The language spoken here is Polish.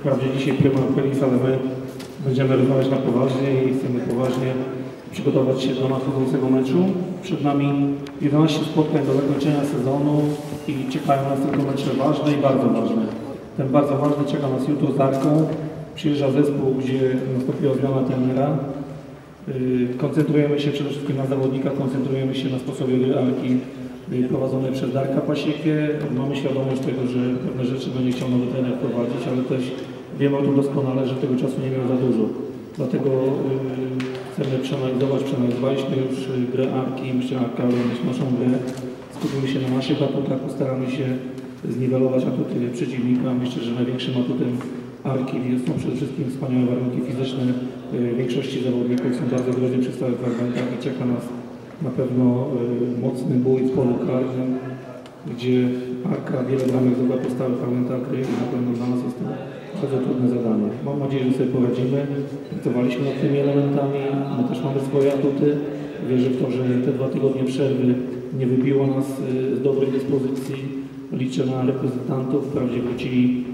Wprawdzie dzisiaj prima aprilis, ale my będziemy rozmawiać na poważnie i chcemy poważnie przygotować się do nadchodzącego meczu. Przed nami 11 spotkań do zakończenia sezonu i czekają nas tylko mecze ważne i bardzo ważne. Ten bardzo ważny czeka nas jutro z Arką. Przyjeżdża zespół, gdzie nastąpiła zmiana trenera. Yy, Koncentrujemy się przede wszystkim na zawodnikach, koncentrujemy się na sposobie gry Arki prowadzonej przez Darka Pasiekę. Mamy świadomość tego, że pewne rzeczy będzie chciał nowy trener prowadzić, ale też wiemy o tym doskonale, że tego czasu nie miał za dużo. Dlatego yy, chcemy przeanalizować, przeanalizowaliśmy już yy, grę Arki, myślę, Arka również naszą grę. Skupimy się na naszych atutach, postaramy się zniwelować atuty przeciwnika. Myślę, że największym atutem Arki są przede wszystkim wspaniałe warunki fizyczne. Y, Większości zawodników są bardzo groźnie przy stałych fragmentach i czeka nas na pewno y, mocny bój w polu karnym, gdzie Arka wiele bramek zdobywa po stałych fragmentach gry i na pewno dla nas jest to bardzo trudne zadanie. Mam nadzieję, że sobie poradzimy. Pracowaliśmy nad tymi elementami, my też mamy swoje atuty. Wierzę w to, że te dwa tygodnie przerwy nie wybiło nas y, z dobrej dyspozycji. Liczę na reprezentantów, wprawdzie wrócili